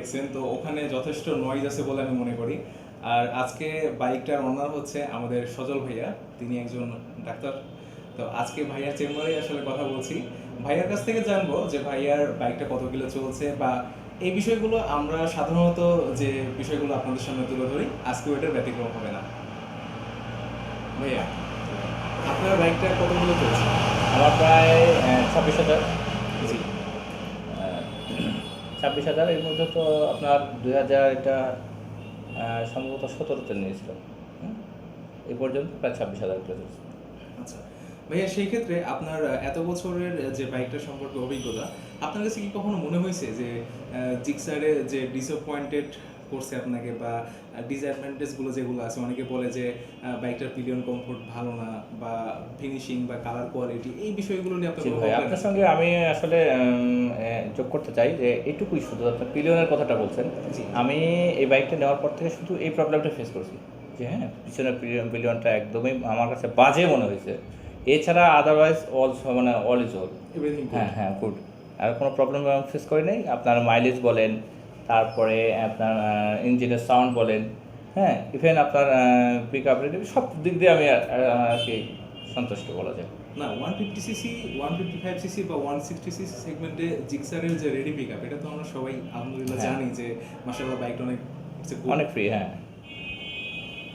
দেখছেন তো ওখানে যথেষ্ট নয়েজ আছে বলে আমি মনে করি। আর আজকে বাইকটার ওনার হচ্ছে আমাদের সজল ভাইয়া তিনি একজন ডাক্তার। তো আজকে ভাইয়ার চেম্বারে আসলে কথা বলছি। ভাইয়ার কাছ থেকে জানব যে ভাইয়ার বাইকটা কত কিলো চলছে বা এই বিষয়গুলো আমরা সাধারণত যে বিষয়গুলো আপনাদের সামনে তুলে ধরি আজকে ওইটার ব্যতিক্রম হবে না। ভাইয়া আপনার বাইকটা কত কিলো চলছে? আমার প্রায় ছাব্বিশ হাজার। জি। ছাব্বিশ হাজার, এর মধ্যে তো আপনার দুই হাজার এটা সম্ভবত সতেরোতে নিয়েছিল। এ পর্যন্ত প্রায় ছাব্বিশ হাজার আচ্ছা। ভাইয়া, সেই ক্ষেত্রে আপনার এত বছরের যে বাইকটা সম্পর্কে অভিজ্ঞতা, আপনার কাছে কি কখনো মনে হয়েছে যে জিক্সারে যে ডিসঅ্যাপয়েন্টেড করছে আপনাকে বা ডিসঅ্যাডভান্টেজগুলো যেগুলো আছে অনেকে বলে যে বাইকটার পিলিয়ন কমফোর্ট ভালো না বা ফিনিশিং বা কালার কোয়ালিটি এই বিষয়গুলো নিয়ে আপনার ভাই আপনার সঙ্গে আমি আসলে যোগ করতে চাই যে এটুকুই শুধু আপনার পিলিয়নের কথাটা বলছেন। আমি এই বাইকটা নেওয়ার পর থেকে শুধু এই প্রবলেমটা ফেস করছি। যে হ্যাঁ পিছনের পিলিয়ন পিলিয়নটা একদমই আমার কাছে বাজে মনে হয়েছে। এছাড়া আদারওয়াইজ অল মানে অল ইজ অল হ্যাঁ হ্যাঁ গুড আর কোনো প্রবলেম ফেস করি নাই। আপনার মাইলেজ বলেন তারপরে আপনার ইঞ্জিনের সাউন্ড বলেন হ্যাঁ ইভেন আপনার পিক আপ সব দিক দিয়ে আমি আর কি সন্তুষ্ট বলা যায়। না one fifty CC one fifty five CC বা ওয়ান সিক্সটি সিসি সেগমেন্টে জিক্সারের যে রেডি পিক আপ এটা তো আমরা সবাই আলহামদুলিল্লাহ হ্যাঁ। জানি যে মাসাল্লাহ বাইকটা অনেক অনেক ফ্রি হ্যাঁ।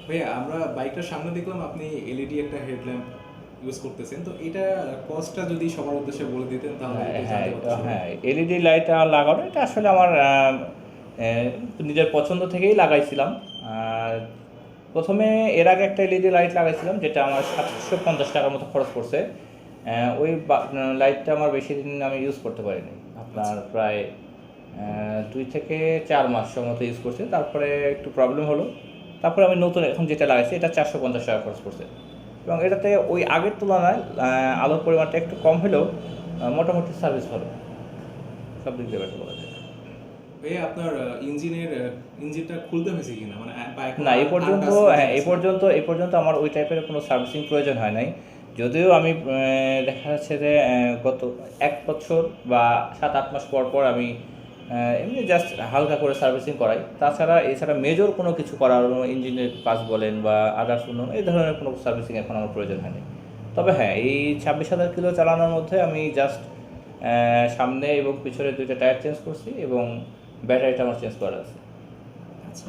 ভাইয়া আমরা বাইকটার সামনে দেখলাম আপনি এলইডি একটা হেডল্যাম্প ইউজ করতেছেন তো এটা কস্টটা যদি সবার উদ্দেশ্যে বলে দিতেন তাহলে হ্যাঁ, হ্যাঁ এটা- পারতাম। হ্যাঁ এলইডি লাইট লাগানো এটা আসলে আমার নিজের পছন্দ থেকেই লাগাইছিলাম। আর প্রথমে এর আগে একটা এলইডি লাইট লাগাইছিলাম যেটা আমার সাতশো পঞ্চাশ টাকার মতো খরচ পড়ছে। ওই লাইটটা আমার বেশি দিন আমি ইউজ করতে পারিনি। আপনার প্রায় দুই থেকে চার মাস মতো ইউজ করছি। তারপরে একটু প্রবলেম হলো। তারপরে আমি নতুন এখন যেটা লাগাইছি এটা চারশো পঞ্চাশ টাকা খরচ পড়ছে। এবং এটাতে ওই আগের তুলনায় আলোর পরিমাণটা একটু কম হলেও মোটামুটি সার্ভিস ভালো। সব দিক দিয়ে বেটার বলা যায়। ভাইয়া আপনার ইঞ্জিনের ইঞ্জিনটা খুলতে হয়েছে কিনা? মানে না এই পর্যন্ত হ্যাঁ এই পর্যন্ত এই পর্যন্ত আমার ওই টাইপের কোনো সার্ভিসিং প্রয়োজন হয় নাই। যদিও আমি দেখা যাচ্ছে যে গত এক বছর বা সাত আট মাস পর পর আমি এমনি জাস্ট হালকা করে সার্ভিসিং করাই। তাছাড়া এছাড়া মেজর কোনো কিছু করার ইঞ্জিনের কাজ বলেন বা আদার্স অন্য এই ধরনের কোনো সার্ভিসিং এখন আমার প্রয়োজন হয়নি। তবে হ্যাঁ এই ছাব্বিশ হাজার কিলো চালানোর মধ্যে আমি জাস্ট সামনে এবং পিছনে দুইটা টায়ার চেঞ্জ করছি এবং ব্যাটারিটা আমার চেঞ্জ করা আছে। আচ্ছা।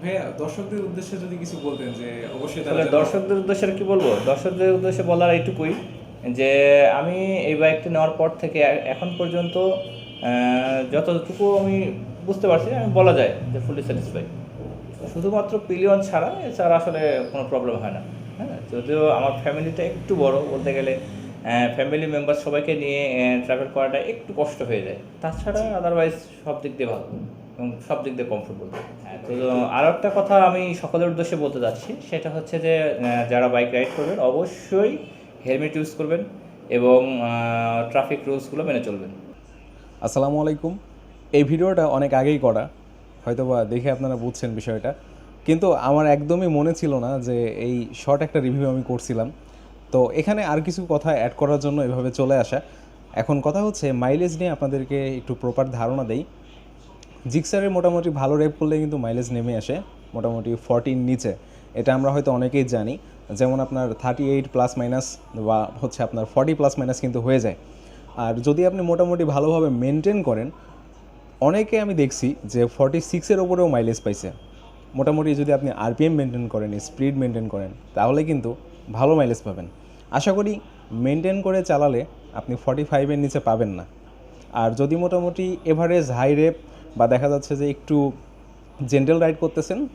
ভাইয়া দর্শকদের উদ্দেশ্যে যদি কিছু বলতেন যে অবশ্যই তাহলে দর্শকদের উদ্দেশ্যে কি বলব? দর্শকদের উদ্দেশ্যে বলার এইটুকুই যে আমি এই বাইকটি নেওয়ার পর থেকে এখন পর্যন্ত যতটুকু আমি বুঝতে পারছি, আমি বলা যায় যে ফুলি স্যাটিসফাই শুধুমাত্র পিলিয়ন ছাড়া এছাড়া আসলে কোনো প্রবলেম হয় না। হ্যাঁ যদিও আমার ফ্যামিলিটা একটু বড়, বলতে গেলে ফ্যামিলি মেম্বার সবাইকে নিয়ে ট্রাভেল করাটা একটু কষ্ট হয়ে যায়। তাছাড়া আদারওয়াইজ সব দিক দিয়ে ভালো এবং সব দিক দিয়ে কমফোর্টেবল হ্যাঁ তো আরও একটা কথা আমি সকলের উদ্দেশ্যে বলতে যাচ্ছি সেটা হচ্ছে যে যারা বাইক রাইড করবেন, অবশ্যই হেলমেট ইউজ করবেন এবং ট্রাফিক রুলসগুলো মেনে চলবেন। আসসালামু আলাইকুম। এই ভিডিওটা অনেক আগেই করা, হয়তোবা দেখে আপনারা বুঝছেন বিষয়টা। কিন্তু আমার একদমই মনে ছিল না যে এই শর্ট একটা রিভিউ আমি করছিলাম। তো এখানে আর কিছু কথা অ্যাড করার জন্য এভাবে চলে আসা। এখন কথা হচ্ছে মাইলেজ নিয়ে আপনাদেরকে একটু প্রপার ধারণা দেই। জিক্সারের মোটামুটি ভালো রেপ করলে কিন্তু মাইলেজ নেমে আসে, মোটামুটি ফর্টির নিচে। এটা আমরা হয়তো অনেকেই জানি। যেমন আপনার থার্টি এইট প্লাস মাইনাস বা হচ্ছে আপনার ফর্টি প্লাস মাইনাস কিন্তু হয়ে যায়। আর যদি আপনি মোটামুটি ভালোভাবে মেনটেন করেন, অনেকে আমি দেখছি যে ফর্টি সিক্সের ওপরেও মাইলেজ পাইছে। মোটামুটি যদি আপনি আরপিএম মেনটেন করেন স্পিড মেনটেন করেন, তাহলে কিন্তু ভালো মাইলেজ পাবেন। আশা করি মেনটেন করে চালালে আপনি ফর্টি ফাইভের নিচে পাবেন না। আর যদি মোটামুটি এভারেজ হাই রেপ বা দেখা যাচ্ছে যে একটু জেন্টাল রাইড করতেছেন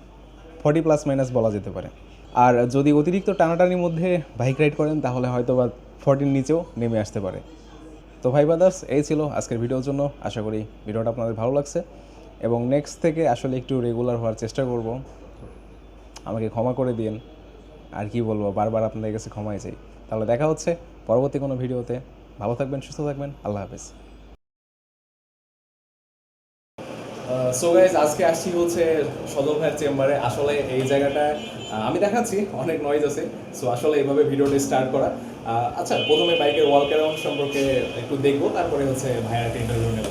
ফর্টি প্লাস মাইনাস বলা যেতে পারে। আর যদি অতিরিক্ত টানাটানির মধ্যে বাইক রাইড করেন, তাহলে হয়তো বা ফর্টির নিচেও নেমে আসতে পারে। তো ভাই ব্রাদার্স এই ছিল আজকের ভিডিওর জন্য। আশা করি ভিডিওটা আপনাদের ভালো লাগছে। এবং নেক্সট থেকে আসলে একটু রেগুলার হওয়ার চেষ্টা করব। আমাকে ক্ষমা করে দিন আর কি বলব, বারবার আপনাদের কাছে ক্ষমাই চাই। তাহলে দেখা হচ্ছে পরবর্তী কোনো ভিডিওতে। ভালো থাকবেন, সুস্থ থাকবেন। আল্লাহ হাফেজ। সো গাইজ আজকে আসছি হচ্ছে সদর ভাইয়ের চেম্বারে। আসলে এই জায়গাটা আমি দেখাচ্ছি, অনেক নয়েজ আছে। সো আসলে এইভাবে ভিডিওটি স্টার্ট করা। আচ্ছা প্রথমে বাইকের ওয়াল ক্যারাউন্ড সম্পর্কে একটু দেখব, তারপরে হচ্ছে ভাইয়ার একটা ইন্টারভিউ নেব।